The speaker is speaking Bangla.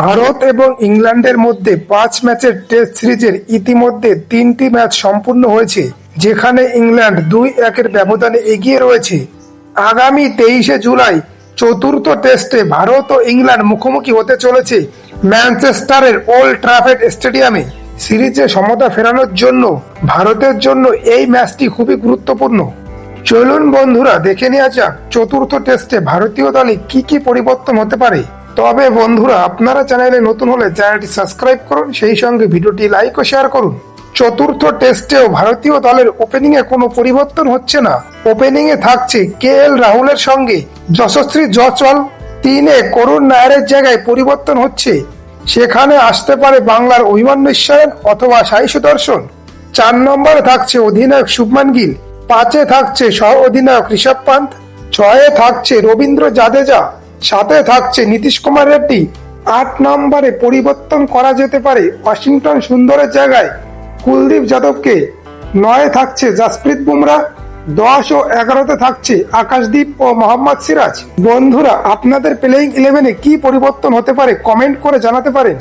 ভারত এবং ইংল্যান্ডের মধ্যে পাঁচ ম্যাচের টেস্ট সিরিজের ইতিমধ্যে তিনটি ম্যাচ সম্পূর্ণ হয়েছে, যেখানে ইংল্যান্ড দুই একের ব্যবধানে এগিয়ে রয়েছে। আগামী তেইশে জুলাই চতুর্থ টেস্টে ভারত ও ইংল্যান্ড মুখোমুখি হতে চলেছে ম্যানচেস্টারের ওল্ড ট্রাফেড স্টেডিয়ামে। সিরিজে সমতা ফেরানোর জন্য, ভারতের জন্য এই ম্যাচটি খুবই গুরুত্বপূর্ণ। চলুন বন্ধুরা, দেখে নেওয়া যাক চতুর্থ টেস্টে ভারতীয় দলে কি কি পরিবর্তন হতে পারে। তবে বন্ধুরা, আপনারা চ্যানেলে নতুন হলে চ্যানেলটি সাবস্ক্রাইব করুন, সেই সঙ্গে ভিডিওটি লাইক ও শেয়ার করুন। চতুর্থ টেস্টেও ভারতীয় দলের ওপেনিং এ কোনো পরিবর্তন হচ্ছে না। ওপেনিং এ থাকছে কে এল রাহুলের সঙ্গে যশস্বী জয়সওয়াল তিনে করুণ নায়ারের জায়গায় পরিবর্তন হচ্ছে। সেখানে আসতে পারে বাংলার অভিমান্য ঈশ্বরেন অথবা সাই সুদর্শন। চার নম্বরে থাকছে অধিনায়ক শুভমান গিল। পাঁচে থাকছে সহ অধিনায়ক ঋষভ পান্ত ছয়ে থাকছে রবীন্দ্র জাদেজা। সাথে থাকছে নীতিশ কুমার রেড্ডি। আট নম্বরে পরিবর্তন করা যেতে পারে ওয়াশিংটন সুন্দরের জায়গায় কুলদীপ যাদবকে। নয় থাকছে জাসপ্রীত বুমরা, দশ ও এগারোতে থাকছে আকাশদীপ ও মোহাম্মদ সিরাজ। বন্ধুরা, আপনাদের প্লেয়িং ইলেভেনে কি পরিবর্তন হতে পারে কমেন্ট করে জানাতে পারেন।